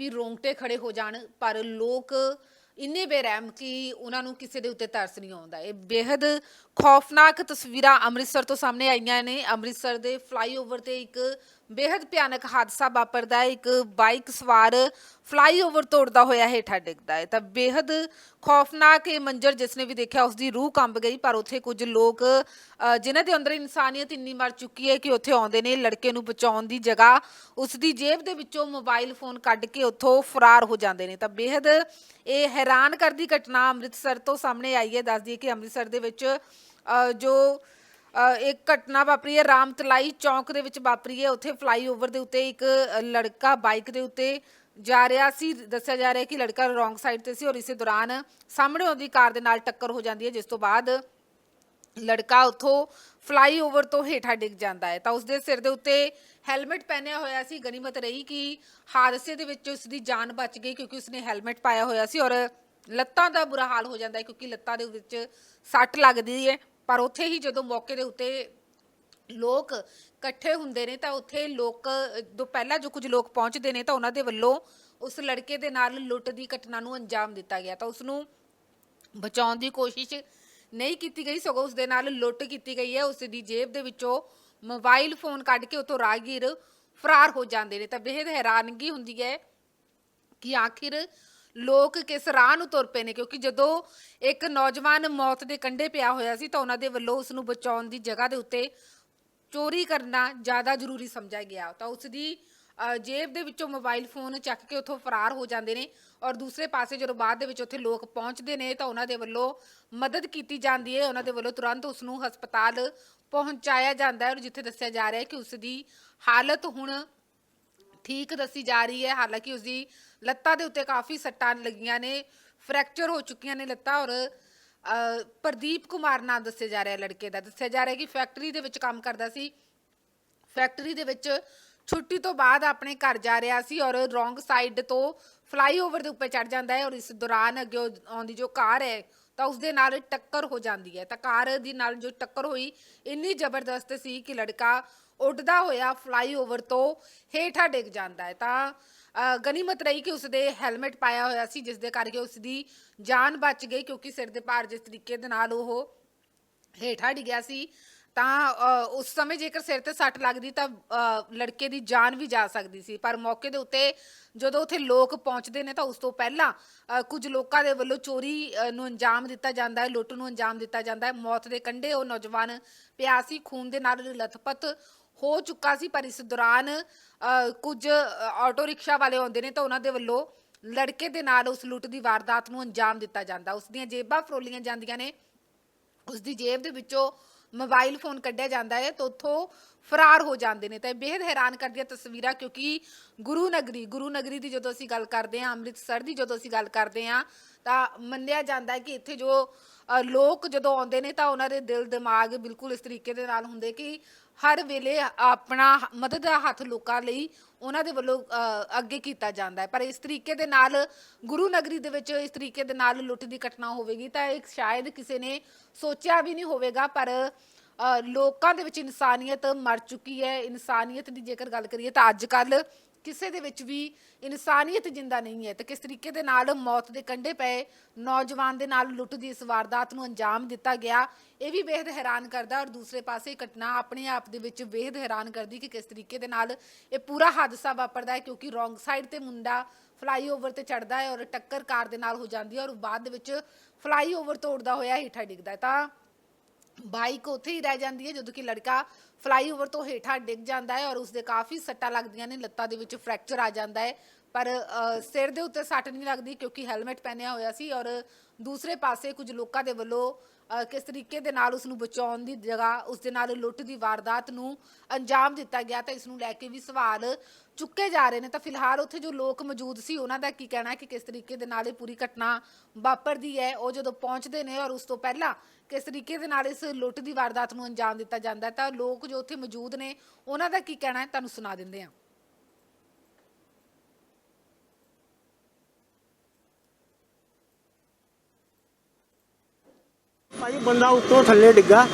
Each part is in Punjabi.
ਵੀ ਰੋਂਗਟੇ ਖੜੇ ਹੋ ਜਾਣ, ਪਰ ਲੋਕ ਇੰਨੇ ਬੇਰਹਿਮ ਕਿ ਉਹਨਾਂ ਨੂੰ ਕਿਸੇ ਦੇ ਉੱਤੇ ਤਰਸ ਨਹੀਂ ਆਉਂਦਾ। ਇਹ ਬੇहद ਖੌਫਨਾਕ ਤਸਵੀਰਾਂ ਅੰਮ੍ਰਿਤਸਰ ਤੋਂ ਸਾਹਮਣੇ ਆਈਆਂ ਨੇ। ਅੰਮ੍ਰਿਤਸਰ ਦੇ ਫਲਾਈਓਵਰ ਤੇ ਇੱਕ ਬੇहद ਭਿਆਨਕ ਹਾਦਸਾ ਵਾਪਰਦਾ ਹੈ। ਇੱਕ ਬਾਈਕ ਸਵਾਰ ਫਲਾਈਓਵਰ ਤੋੜਦਾ ਹੋਇਆ ਹੇਠਾਂ ਡਿੱਗਦਾ ਹੈ। ਤਾਂ ਬੇहद ਖੌਫਨਾਕ ਇਹ ਮੰਜ਼ਰ ਜਿਸ ਨੇ ਵੀ ਦੇਖਿਆ ਉਸ ਦੀ ਰੂਹ ਕੰਬ ਗਈ, ਪਰ ਉੱਥੇ ਕੁਝ ਲੋਕ ਜਿਨ੍ਹਾਂ ਦੇ ਅੰਦਰ ਇਨਸਾਨੀਅਤ ਇੰਨੀ ਮਰ ਚੁੱਕੀ ਹੈ ਕਿ ਉੱਥੇ ਆਉਂਦੇ ਨੇ, ਲੜਕੇ ਨੂੰ ਬਚਾਉਣ ਦੀ ਜਗ੍ਹਾ ਉਸ ਦੀ ਜੇਬ ਦੇ ਵਿੱਚੋਂ ਮੋਬਾਈਲ ਫੋਨ ਕੱਢ ਕੇ ਉੱਥੋਂ ਫਰਾਰ ਹੋ ਜਾਂਦੇ ਨੇ। ਤਾਂ ਬੇहद ਇਹ ਹੈਰਾਨ ਕਰਦੀ ਘਟਨਾ ਅੰਮ੍ਰਿਤਸਰ ਤੋਂ ਸਾਹਮਣੇ ਆਈ ਹੈ। ਦੱਸਦੀ ਦਈਏ ਕਿ ਅੰਮ੍ਰਿਤਸਰ ਦੇ ਵਿੱਚ ਜੋ ਇੱਕ ਘਟਨਾ ਵਾਪਰੀ ਹੈ, ਰਾਮਤਲਾਈ ਚੌਂਕ ਦੇ ਵਿੱਚ ਵਾਪਰੀ ਹੈ। ਉੱਥੇ ਫਲਾਈਓਵਰ ਦੇ ਉੱਤੇ ਇੱਕ ਲੜਕਾ ਬਾਈਕ ਦੇ ਉੱਤੇ ਜਾ ਰਿਹਾ ਸੀ। ਦੱਸਿਆ ਜਾ ਰਿਹਾ ਕਿ ਲੜਕਾ ਰੋਂਗ ਸਾਈਡ ਤੇ ਸੀ ਔਰ ਇਸੇ ਦੌਰਾਨ ਸਾਹਮਣੇ ਆਉਂਦੀ ਕਾਰ ਦੇ ਨਾਲ ਟੱਕਰ ਹੋ ਜਾਂਦੀ ਹੈ, ਜਿਸ ਤੋਂ ਬਾਅਦ ਲੜਕਾ ਉੱਥੋਂ ਫਲਾਈਓਵਰ ਤੋਂ ਹੇਠਾਂ ਡਿੱਗ ਜਾਂਦਾ ਹੈ। ਤਾਂ ਉਸਦੇ ਸਿਰ ਦੇ ਉੱਤੇ ਹੈਲਮਟ ਪਹਿਨਿਆ ਹੋਇਆ ਸੀ। ਗਨੀਮਤ ਰਹੀ ਕਿ ਹਾਦਸੇ ਦੇ ਵਿੱਚ ਉਸਦੀ ਜਾਨ ਬਚ ਗਈ ਕਿਉਂਕਿ ਉਸਨੇ ਹੈਲਮਟ ਪਾਇਆ ਹੋਇਆ ਸੀ ਔਰ ਲੱਤਾਂ ਦਾ ਬੁਰਾ ਹਾਲ ਹੋ ਜਾਂਦਾ ਹੈ ਕਿਉਂਕਿ ਲੱਤਾਂ ਦੇ ਵਿੱਚ ਸੱਟ ਲੱਗਦੀ ਹੈ। ਪਰ ਉੱਥੇ ਹੀ ਜਦੋਂ ਮੌਕੇ ਦੇ ਉੱਤੇ ਲੋਕ ਇਕੱਠੇ ਹੁੰਦੇ ਨੇ ਤਾਂ ਉੱਥੇ ਲੋਕ ਤੋਂ ਪਹਿਲਾਂ ਜੋ ਕੁਝ ਲੋਕ ਪਹੁੰਚਦੇ ਨੇ ਤਾਂ ਉਹਨਾਂ ਦੇ ਵੱਲੋਂ ਉਸ ਲੜਕੇ ਦੇ ਨਾਲ ਲੁੱਟ ਦੀ ਘਟਨਾ ਨੂੰ ਅੰਜਾਮ ਦਿੱਤਾ ਗਿਆ। ਤਾਂ ਉਸ ਨੂੰ ਬਚਾਉਣ ਦੀ ਕੋਸ਼ਿਸ਼ ਨਹੀਂ ਕੀਤੀ ਗਈ, ਸਗੋਂ ਉਸ ਦੇ ਨਾਲ ਲੁੱਟ ਕੀਤੀ ਗਈ ਹੈ। ਉਸ ਦੀ ਜੇਬ ਦੇ ਵਿੱਚੋਂ ਮੋਬਾਈਲ ਫੋਨ ਕੱਢ ਕੇ ਉਤੋਂ ਰਾਗੀਰ ਫਰਾਰ ਹੋ ਜਾਂਦੇ ਨੇ। ਤਾਂ ਬੇਹਦ ਹੈਰਾਨਗੀ ਹੁੰਦੀ ਹੈ ਕਿ ਆਖਿਰ ਲੋਕ ਕਿਸ ਰਾਹ ਨੂੰ ਤੁਰ ਪਏ ਨੇ? ਕਿਉਂਕਿ ਜਦੋਂ ਇੱਕ ਨੌਜਵਾਨ ਮੌਤ ਦੇ ਕੰਢੇ ਪਿਆ ਹੋਇਆ ਸੀ ਤਾਂ ਉਹਨਾਂ ਦੇ ਵੱਲੋਂ ਉਸ ਨੂੰ ਬਚਾਉਣ ਦੀ ਜਗ੍ਹਾ ਦੇ ਉੱਤੇ ਚੋਰੀ ਕਰਨਾ ਜ਼ਿਆਦਾ ਜ਼ਰੂਰੀ ਸਮਝਿਆ ਗਿਆ। ਤਾਂ ਉਸ ਦੀ ਅ, ਜੇਬ ਦੇ ਵਿੱਚੋਂ ਮੋਬਾਈਲ ਫੋਨ ਚੱਕ ਕੇ ਉੱਥੋਂ ਫਰਾਰ ਹੋ ਜਾਂਦੇ ਨੇ ਔਰ ਦੂਸਰੇ ਪਾਸੇ ਜਦੋਂ ਬਾਅਦ ਦੇ ਵਿੱਚ ਉੱਥੇ ਲੋਕ ਪਹੁੰਚਦੇ ਨੇ ਤਾਂ ਉਹਨਾਂ ਦੇ ਵੱਲੋਂ ਮਦਦ ਕੀਤੀ ਜਾਂਦੀ ਹੈ। ਉਹਨਾਂ ਦੇ ਵੱਲੋਂ ਤੁਰੰਤ ਉਸ ਨੂੰ ਹਸਪਤਾਲ ਪਹੁੰਚਾਇਆ ਜਾਂਦਾ ਹੈ ਔਰ ਜਿੱਥੇ ਦੱਸਿਆ ਜਾ ਰਿਹਾ ਹੈ ਕਿ ਉਸ ਦੀ ਹਾਲਤ ਹੁਣ ਠੀਕ ਦੱਸੀ ਜਾ ਰਹੀ ਹੈ। ਹਾਲਾਂਕਿ ਉਸ ਦੀ ਲੱਤਾਂ ਦੇ ਉੱਤੇ ਕਾਫੀ ਸੱਟਾਂ ਲੱਗੀਆਂ ਨੇ ਫ੍ਰੈਕਚਰ ਹੋ ਚੁੱਕੀਆਂ ਨੇ ਲੱਤਾਂ ਔਰ ਅ, ਪ੍ਰਦੀਪ ਕੁਮਾਰ ਨਾਮ ਦੱਸਿਆ ਜਾ ਰਿਹਾ ਲੜਕੇ ਦਾ। ਦੱਸਿਆ ਜਾ ਰਿਹਾ ਕਿ ਫੈਕਟਰੀ ਦੇ ਵਿੱਚ ਕੰਮ ਕਰਦਾ ਸੀ। ਫੈਕਟਰੀ ਦੇ ਵਿੱਚ ਛੁੱਟੀ ਤੋਂ ਬਾਅਦ ਆਪਣੇ ਘਰ ਜਾ ਰਿਹਾ ਸੀ ਔਰ ਰੋਂਗ ਸਾਈਡ ਤੋਂ ਫਲਾਈਓਵਰ ਦੇ ਉੱਪਰ ਚੜ ਜਾਂਦਾ ਹੈ ਔਰ ਇਸ ਦੌਰਾਨ ਅੱਗੇ ਉਹ ਆਉਂਦੀ ਜੋ ਕਾਰ ਹੈ ਤਾਂ ਉਸ ਦੇ ਨਾਲ ਟੱਕਰ ਹੋ ਜਾਂਦੀ ਹੈ। ਤਾਂ ਕਾਰ ਦੀ ਨਾਲ ਜੋ ਟੱਕਰ ਹੋਈ ਇੰਨੀ ਜ਼ਬਰਦਸਤ ਸੀ ਕਿ ਲੜਕਾ ਉੱਡਦਾ ਹੋਇਆ ਫਲਾਈਓਵਰ ਤੋਂ ਹੇਠਾਂ ਡਿੱਗ ਜਾਂਦਾ ਹੈ। ਤਾਂ ਅ, ਗਨੀਮਤ ਰਹੀ ਕਿ ਉਸਦੇ ਹੈਲਮਟ ਪਾਇਆ ਹੋਇਆ ਸੀ ਜਿਸ ਦੇ ਕਰਕੇ ਉਸਦੀ ਜਾਨ ਬਚ ਗਈ ਕਿਉਂਕਿ ਸਿਰ ਦੇ ਭਾਰ ਜਿਸ ਤਰੀਕੇ ਦੇ ਨਾਲ ਉਹ ਹੇਠਾਂ ਡਿੱਗਿਆ ਸੀ ਤਾਂ ਉਸ ਸਮੇਂ ਜੇਕਰ ਸਿਰ ਤੇ ਸੱਟ ਲੱਗਦੀ ਤਾਂ ਲੜਕੇ ਦੀ ਜਾਨ ਵੀ ਜਾ ਸਕਦੀ ਸੀ। ਪਰ ਮੌਕੇ ਦੇ ਉੱਤੇ ਜਦੋਂ ਉੱਥੇ ਲੋਕ ਪਹੁੰਚਦੇ ਨੇ ਤਾਂ ਉਸ ਤੋਂ ਪਹਿਲਾਂ ਅ, ਕੁਝ ਲੋਕਾਂ ਦੇ ਵੱਲੋਂ ਚੋਰੀ ਅ, ਨੂੰ ਅੰਜਾਮ ਦਿੱਤਾ ਜਾਂਦਾ ਹੈ ਲੁੱਟ ਨੂੰ ਅੰਜਾਮ ਦਿੱਤਾ ਜਾਂਦਾ ਹੈ। ਮੌਤ ਦੇ ਕੰਢੇ ਉਹ ਨੌਜਵਾਨ ਪਿਆ ਸੀ ਖੂਨ ਦੇ ਨਾਲ ਲਥਪਥ ਹੋ ਚੁੱਕਾ ਸੀ, ਪਰ ਇਸ ਦੌਰਾਨ ਕੁਝ ਆਟੋ ਰਿਕਸ਼ਾ ਵਾਲੇ ਆਉਂਦੇ ਨੇ ਤਾਂ ਉਹਨਾਂ ਦੇ ਵੱਲੋਂ ਲੜਕੇ ਦੇ ਨਾਲ ਉਸ ਲੁੱਟ ਦੀ ਵਾਰਦਾਤ ਨੂੰ ਅੰਜਾਮ ਦਿੱਤਾ ਜਾਂਦਾ। ਉਸ ਦੀਆਂ ਜੇਬਾਂ ਫਰੋਲੀਆਂ ਜਾਂਦੀਆਂ ਨੇ। ਉਸ ਦੀ ਜੇਬ ਦੇ ਵਿੱਚੋਂ ਮੋਬਾਈਲ ਫੋਨ ਕੱਢਿਆ ਜਾਂਦਾ ਹੈ ਤਾਂ ਉੱਥੋਂ ਫਰਾਰ ਹੋ ਜਾਂਦੇ ਨੇ। ਤਾਂ ਇਹ ਬੇहद ਹੈਰਾਨ ਕਰਦੀਆਂ ਤਸਵੀਰਾਂ ਕਿਉਂਕਿ ਗੁਰੂ ਨਗਰੀ ਗੁਰੂ ਨਗਰੀ ਦੀ ਜਦੋਂ ਅਸੀਂ ਗੱਲ ਕਰਦੇ ਹਾਂ, ਅੰਮ੍ਰਿਤਸਰ ਦੀ ਜਦੋਂ ਅਸੀਂ ਗੱਲ ਕਰਦੇ ਹਾਂ, ਤਾਂ ਮੰਨਿਆ ਜਾਂਦਾ ਹੈ ਕਿ ਇੱਥੇ ਜੋ ਲੋਕ ਜਦੋਂ ਆਉਂਦੇ ਨੇ ਤਾਂ ਉਹਨਾਂ ਦੇ ਦਿਲ, ਦਿਮਾਗ ਬਿਲਕੁਲ ਇਸ ਤਰੀਕੇ ਦੇ ਨਾਲ ਹੁੰਦੇ ਕਿ ਹਰ ਵੇਲੇ ਆਪਣਾ ਮਦਦ ਦਾ ਹੱਥ ਲੋਕਾਂ ਲਈ ਉਹਨਾਂ ਦੇ ਵੱਲੋਂ ਅੱਗੇ ਕੀਤਾ ਜਾਂਦਾ ਹੈ। ਪਰ ਇਸ ਤਰੀਕੇ ਦੇ ਨਾਲ ਗੁਰੂ ਨਗਰੀ ਦੇ ਵਿੱਚ ਇਸ ਤਰੀਕੇ ਦੇ ਨਾਲ ਲੁੱਟ ਦੀ ਘਟਨਾ ਹੋਵੇਗੀ ਤਾਂ ਇਹ ਸ਼ਾਇਦ ਕਿਸੇ ਨੇ ਸੋਚਿਆ ਵੀ ਨਹੀਂ ਹੋਵੇਗਾ, ਪਰ ਲੋਕਾਂ ਦੇ ਵਿੱਚ ਇਨਸਾਨੀਅਤ ਮਰ ਚੁੱਕੀ ਹੈ। ਇਨਸਾਨੀਅਤ ਦੀ ਜੇਕਰ ਗੱਲ ਕਰੀਏ ਤਾਂ ਅੱਜ ਕੱਲ ਕਿਸੇ ਦੇ ਵਿੱਚ ਵੀ ਇਨਸਾਨੀਅਤ ਜਿੰਦਾ ਨਹੀਂ ਹੈ ਤੇ ਕਿਸ ਤਰੀਕੇ ਦੇ ਨਾਲ ਮੌਤ ਦੇ ਕੰਢੇ ਪਏ ਨੌਜਵਾਨ ਦੇ ਨਾਲ ਲੁੱਟ ਦੀ ਇਸ ਵਾਰਦਾਤ ਨੂੰ ਅੰਜਾਮ ਦਿੱਤਾ ਗਿਆ, ਇਹ ਵੀ ਬੇहद ਹੈਰਾਨ ਕਰਦਾ ਔਰ ਦੂਸਰੇ ਪਾਸੇ ਘਟਨਾ ਆਪਣੇ ਆਪ ਦੇ ਵਿੱਚ ਬੇहद ਹੈਰਾਨ ਕਰਦੀ ਕਿ ਕਿਸ ਤਰੀਕੇ ਦੇ ਨਾਲ ਇਹ ਪੂਰਾ ਹਾਦਸਾ ਵਾਪਰਦਾ ਹੈ ਕਿਉਂਕਿ ਰੋਂਗ ਸਾਈਡ ਤੇ ਮੁੰਡਾ ਫਲਾਈਓਵਰ ਤੇ ਚੜਦਾ ਹੈ ਔਰ ਟੱਕਰ ਕਾਰ ਦੇ ਨਾਲ ਹੋ ਜਾਂਦੀ ਹੈ ਔਰ ਬਾਅਦ ਦੇ ਵਿੱਚ ਫਲਾਈਓਵਰ ਤੋੜਦਾ ਉੱਡਦਾ ਹੋਇਆ ਹੀਠਾ ਡਿੱਗਦਾ ਤਾਂ ਬਾਈਕ ਉੱਥੇ ਹੀ ਰਹਿ ਜਾਂਦੀ ਹੈ ਜਦੋਂ ਕਿ ਲੜਕਾ ਫਲਾਈਓਵਰ ਤੋਂ ਹੇਠਾਂ ਡਿੱਗ ਜਾਂਦਾ ਹੈ ਔਰ ਉਸਦੇ ਕਾਫੀ ਸੱਟਾਂ ਲੱਗਦੀਆਂ ਨੇ ਲੱਤਾਂ ਦੇ ਵਿੱਚ ਫ੍ਰੈਕਚਰ ਆ ਜਾਂਦਾ ਹੈ। ਪਰ ਅ, ਸਿਰ ਦੇ ਉੱਤੇ ਸੱਟ ਨਹੀਂ ਲੱਗਦੀ ਕਿਉਂਕਿ ਹੈਲਮਟ ਪਹਿਨਿਆ ਹੋਇਆ ਸੀ ਔਰ ਦੂਸਰੇ ਪਾਸੇ ਕੁਝ ਲੋਕਾਂ ਦੇ ਵੱਲੋਂ ਕਿਸ ਤਰੀਕੇ ਦੇ ਨਾਲ ਉਸ ਨੂੰ ਬਚਾਉਣ ਦੀ ਜਗ੍ਹਾ, ਉਸ ਦੇ ਨਾਲ ਲੁੱਟ ਦੀ ਵਾਰਦਾਤ ਨੂੰ ਅੰਜਾਮ ਦਿੱਤਾ ਗਿਆ ਤਾਂ ਇਸ ਨੂੰ ਲੈ ਕੇ ਵੀ ਸਵਾਲ ਚੁੱਕੇ ਜਾ ਰਹੇ ਨੇ। ਤਾਂ ਫਿਲਹਾਲ ਉੱਥੇ ਜੋ ਲੋਕ ਮੌਜੂਦ ਸੀ, ਉਹਨਾਂ ਦਾ ਕੀ ਕਹਿਣਾ ਹੈ ਕਿ ਕਿਸ ਤਰੀਕੇ ਦੇ ਨਾਲ ਇਹ ਪੂਰੀ ਘਟਨਾ ਵਾਪਰਦੀ ਹੈ, ਉਹ ਜਦੋਂ ਪਹੁੰਚਦੇ ਨੇ ਔਰ ਉਸ ਤੋਂ ਪਹਿਲਾਂ ਕਿਸ ਤਰੀਕੇ ਦੇ ਨਾਲ ਇਸ ਲੁੱਟ ਦੀ ਵਾਰਦਾਤ ਨੂੰ ਅੰਜਾਮ ਦਿੱਤਾ ਜਾਂਦਾ ਤਾਂ ਲੋਕ ਜੋ ਉੱਥੇ ਮੌਜੂਦ ਨੇ, ਉਹਨਾਂ ਦਾ ਕੀ ਕਹਿਣਾ ਹੈ? ਤੁਹਾਨੂੰ ਸੁਣਾ ਦਿੰਦੇ ਹਾਂ। ਭਾਈ ਬੰਦਾ ਉੱਤੋਂ ਥੱਲੇ ਡਿੱਗਾ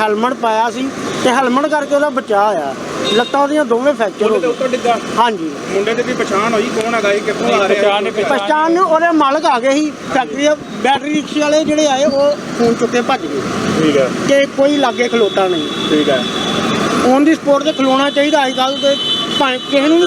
ਹੈਲਮਟ ਪਾਇਆ ਸੀ ਤੇ ਹੈਲਮਟ ਕਰਕੇ ਉਹਦਾ ਬਚਾਅ ਹੋਇਆ। ਲੱਤਾਂ ਉਹਦੀਆਂ ਦੋਵੇਂ ਫ੍ਰੈਕਚਰ ਹੋ ਉਹਦੇ ਗਏ ਉੱਤੋਂ ਡਿੱਗਾ? ਹਾਂਜੀ। ਮੁੰਡੇ ਦੀ ਵੀ ਪਛਾਣ ਹੋਈ ਕੌਣ ਹੈਗਾ ਇਹ ਕਿੱਥੋਂ ਆ ਰਿਹਾ? ਸੀ? ਪਛਾਣ ਨੂੰ। ਉਹਦੇ ਮਾਲਕ ਆ ਗਏ ਸੀ। ਫੈਕਟਰੀ ਦੇ ਬੈਟਰੀ ਰਿਕਸ਼ੇ ਵਾਲੇ ਜਿਹੜੇ ਆਏ ਉਹ ਫੋਨ ਚੁੱਕੇ ਭੱਜ ਗਏ। ਠੀਕ ਹੈ। ਕਿ ਕੋਈ ਲਾਗੇ ਖਲੋਤਾ ਨਹੀਂ। ਠੀਕ ਹੈ। ਔਨ ਦੀ ਸਪੋਰਟ ਤੇ ਖਲੋਣਾ ਚਾਹੀਦਾ ਅੱਜ ਕੱਲ੍ਹ ਤੇ ਭਾਵੇਂ ਕਿਸੇ ਨੂੰ ਵੀ